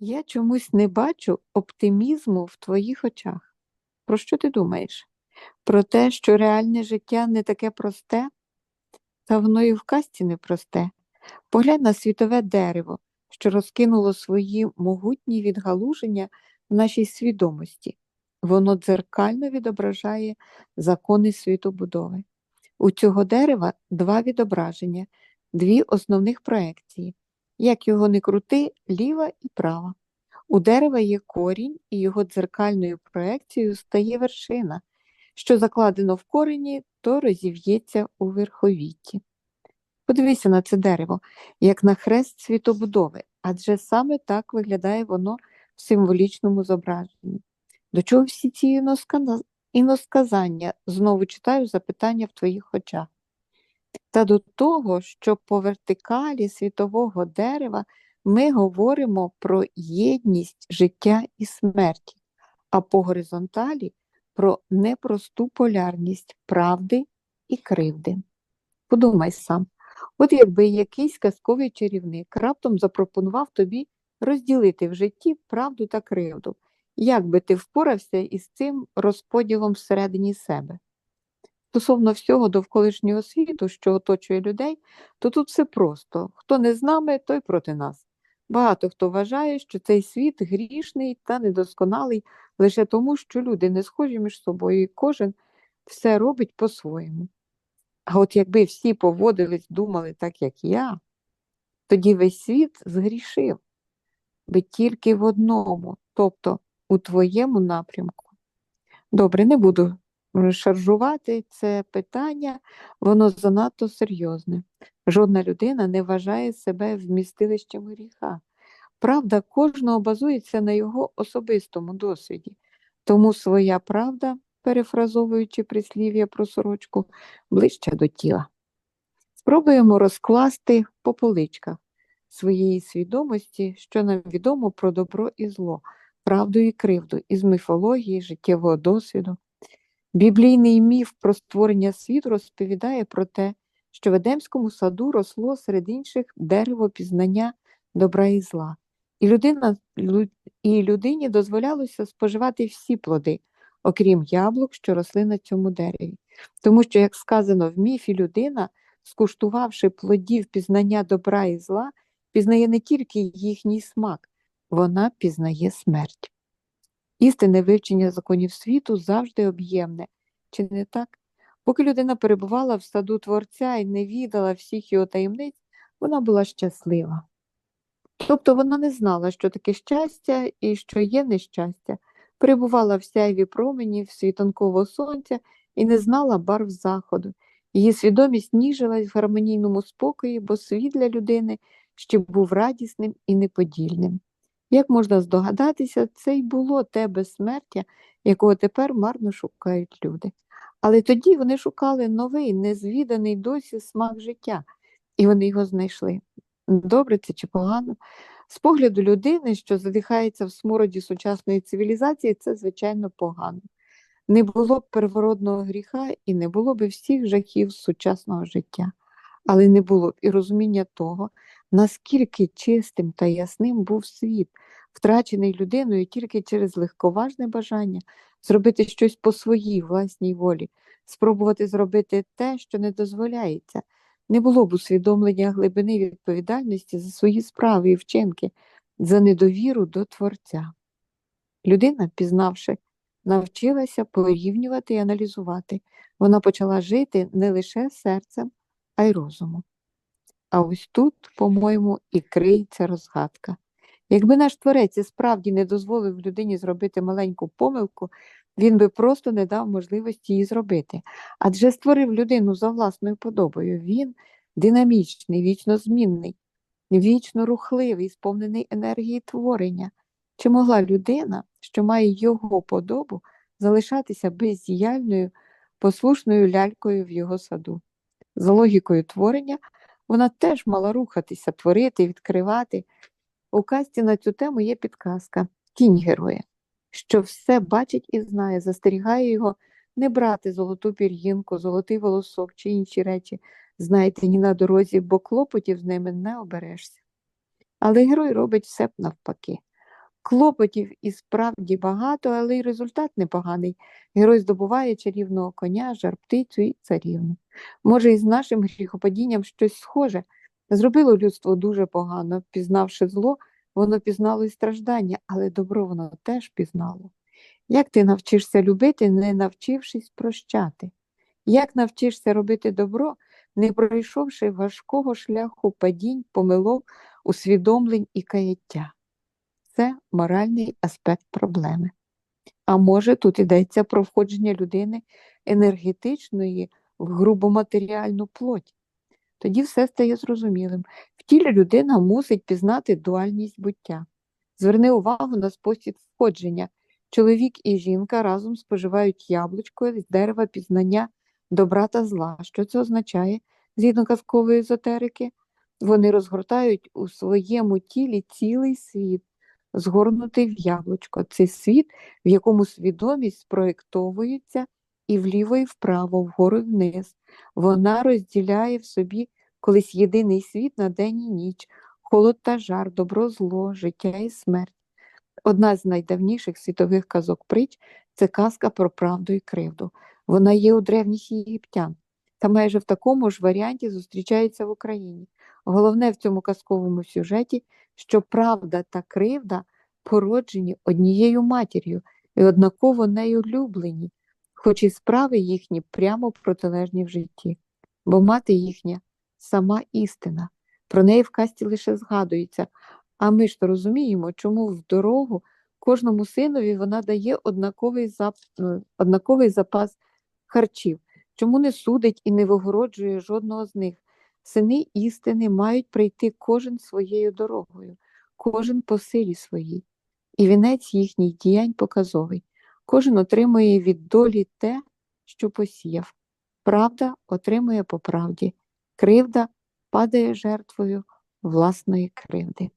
Я чомусь не бачу оптимізму в твоїх очах. Про що ти думаєш? Про те, що реальне життя не таке просте, та воно і в казці не просте. Поглянь на світове дерево, що розкинуло свої могутні відгалуження в нашій свідомості. Воно дзеркально відображає закони світобудови. У цього дерева два відображення, дві основних проекції. Як його не крути, ліва і права. У дерева є корінь, і його дзеркальною проекцією стає вершина. Що закладено в корені, то розів'ється у верховітті. Подивися на це дерево, як на хрест світобудови, адже саме так виглядає воно в символічному зображенні. До чого всі ці іносказання? Знову читаю запитання в твоїх очах. Та до того, що по вертикалі світового дерева ми говоримо про єдність життя і смерті, а по горизонталі про непросту полярність правди і кривди. Подумай сам, от якби якийсь казковий чарівник раптом запропонував тобі розділити в житті правду та кривду, як би ти впорався із цим розподілом всередині себе? Стосовно всього довколишнього світу, що оточує людей, то тут все просто. Хто не з нами, той проти нас. Багато хто вважає, що цей світ грішний та недосконалий лише тому, що люди не схожі між собою, і кожен все робить по-своєму. А от якби всі поводились, думали так, як я, тоді весь світ згрішив би тільки в одному, тобто у твоєму напрямку. Добре, не буду шаржувати це питання, воно занадто серйозне. Жодна людина не вважає себе вмістилищем гріха. Правда кожного базується на його особистому досвіді, тому своя правда, перефразовуючи прислів'я про сорочку, ближче до тіла. Спробуємо розкласти по поличках своєї свідомості, що нам відомо про добро і зло, правду і кривду із міфології, життєвого досвіду. Біблійний міф про створення світу розповідає про те, що в Едемському саду росло серед інших дерево пізнання добра і зла, і, людина, і людині дозволялося споживати всі плоди, окрім яблук, що росли на цьому дереві. Тому що, як сказано в міфі, людина, скуштувавши плодів пізнання добра і зла, пізнає не тільки їхній смак, вона пізнає смерть. Істинне вивчення законів світу завжди об'ємне, чи не так? Поки людина перебувала в саду Творця і не відала всіх його таємниць, вона була щаслива. Тобто вона не знала, що таке щастя і що є нещастя, перебувала в сяйві променів світанкового сонця і не знала барв заходу. Її свідомість ніжилась в гармонійному спокої, бо світ для людини ще був радісним і неподільним. Як можна здогадатися, це й було те безсмертя, якого тепер марно шукають люди. Але тоді вони шукали новий, незвіданий досі смак життя, і вони його знайшли. Добре це чи погано? З погляду людини, що задихається в смороді сучасної цивілізації, це, звичайно, погано. Не було б первородного гріха і не було б всіх жахів сучасного життя, але не було б і розуміння того, наскільки чистим та ясним був світ, втрачений людиною тільки через легковажне бажання зробити щось по своїй власній волі, спробувати зробити те, що не дозволяється. Не було б усвідомлення глибини відповідальності за свої справи і вчинки, за недовіру до Творця. Людина, пізнавши, навчилася порівнювати і аналізувати. Вона почала жити не лише серцем, а й розумом. А ось тут, по-моєму, і криється розгадка. Якби наш творець і справді не дозволив людині зробити маленьку помилку, він би просто не дав можливості її зробити. Адже створив людину за власною подобою. Він динамічний, вічно змінний, вічно рухливий, сповнений енергії творення. Чи могла людина, що має його подобу, залишатися бездіяльною, послушною лялькою в його саду? За логікою творення, вона теж мала рухатися, творити, відкривати. У касті на цю тему є підказка тінь героя, що все бачить і знає, застерігає його не брати золоту пір'їнку, золотий волосок чи інші речі, знаєте, ні на дорозі, бо клопотів з ними не оберешся. Але герой робить все навпаки. Клопотів і справді багато, але й результат непоганий. Герой здобуває чарівного коня, жар-птицю і царівну. Може, і з нашим гріхопадінням щось схоже. Зробило людство дуже погано. Пізнавши зло, воно пізнало і страждання, але добро воно теж пізнало. Як ти навчишся любити, не навчившись прощати? Як навчишся робити добро, не пройшовши важкого шляху падінь, помилок, усвідомлень і каяття? Це моральний аспект проблеми. А може, тут йдеться про входження людини енергетичної в грубоматеріальну плоть. Тоді все стає зрозумілим. В тілі людина мусить пізнати дуальність буття. Зверни увагу на спосіб входження. Чоловік і жінка разом споживають яблучко з дерева пізнання добра та зла. Що це означає, згідно казкової езотерики? Вони розгортають у своєму тілі цілий світ, згорнутий в яблучко. Це світ, в якому свідомість спроєктовується і вліво, і вправо, вгору і вниз. Вона розділяє в собі колись єдиний світ на день і ніч, холод та жар, добро, зло, життя і смерть. Одна з найдавніших світових казок притч це казка про правду і кривду. Вона є у древніх єгиптян та майже в такому ж варіанті зустрічається в Україні. Головне в цьому казковому сюжеті, що правда та кривда породжені однією матір'ю і однаково нею люблені, хоч і справи їхні прямо протилежні в житті, бо мати їхня сама істина, про неї в касті лише згадується, а ми ж то розуміємо, чому в дорогу кожному синові вона дає однаковий, зап... е, однаковий запас харчів, чому не судить і не вигороджує жодного з них. Сини істини мають прийти кожен своєю дорогою, кожен по силі своїй, і вінець їхніх діянь показовий. Кожен отримує від долі те, що посіяв. Правда отримує по правді, кривда падає жертвою власної кривди.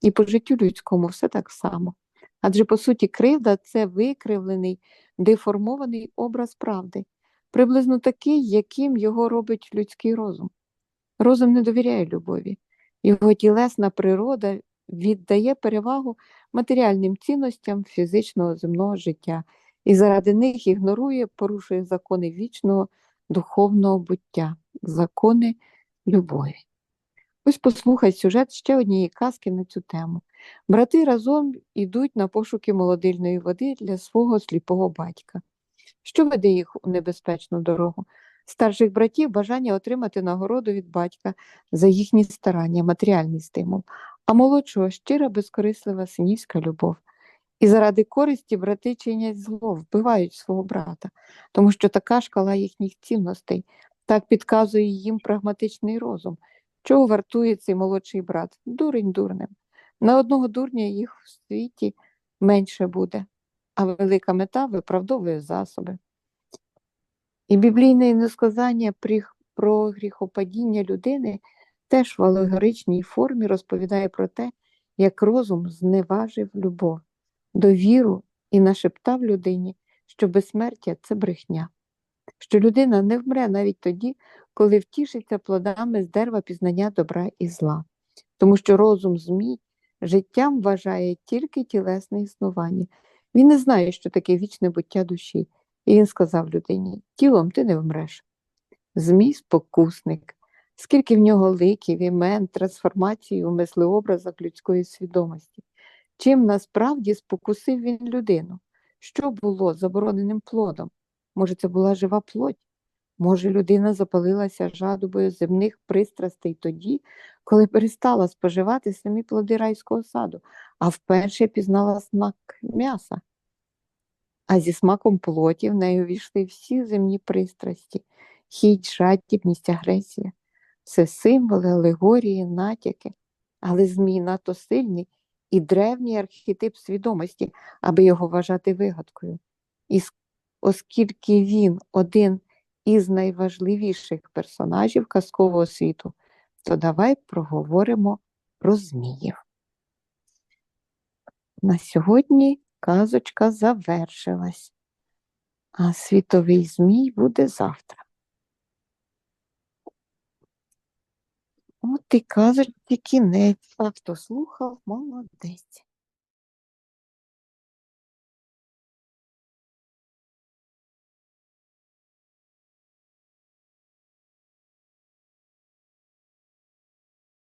І по життю людському все так само. Адже, по суті, кривда це викривлений, деформований образ правди, приблизно такий, яким його робить людський розум. Розум не довіряє любові, його тілесна природа віддає перевагу матеріальним цінностям фізичного земного життя і заради них ігнорує, порушує закони вічного духовного буття, закони любові. Ось послухай сюжет ще однієї казки на цю тему. Брати разом ідуть на пошуки молодильної води для свого сліпого батька. Що веде їх у небезпечну дорогу? Старших братів бажання отримати нагороду від батька за їхні старання, матеріальний стимул, а молодшого щира безкорислива синівська любов. І заради користі брати чинять зло, вбивають свого брата, тому що така шкала їхніх цінностей, так підказує їм прагматичний розум. Чого вартує цей молодший брат? Дурень дурним. На одного дурня їх в світі менше буде, а велика мета виправдовує засоби. І біблійне несказання про гріхопадіння людини теж в алегоричній формі розповідає про те, як розум зневажив любов, довіру і нашептав людині, що безсмертя це брехня, що людина не вмре навіть тоді, коли втішиться плодами з дерева пізнання добра і зла, тому що розум змій життям вважає тільки тілесне існування. Він не знає, що таке вічне буття душі. І він сказав людині: тілом ти не вмреш. Змій спокусник, скільки в нього ликів, імен, трансформацій у мислеобразах людської свідомості. Чим насправді спокусив він людину? Що було забороненим плодом? Може, це була жива плоть? Може, людина запалилася жадобою земних пристрастей тоді, коли перестала споживати самі плоди райського саду, а вперше пізнала смак м'яса. А зі смаком плоті в неї увійшли всі земні пристрасті, хіть, жадібність, агресія. Це символи, алегорії, натяки, але змій надто сильний і древній архетип свідомості, аби його вважати вигадкою. І оскільки він один із найважливіших персонажів казкового світу, то давай проговоримо про зміїв. На сьогодні казочка завершилась, а світовий змій буде завтра. От і казочки кінець, а хто слухав, молодець.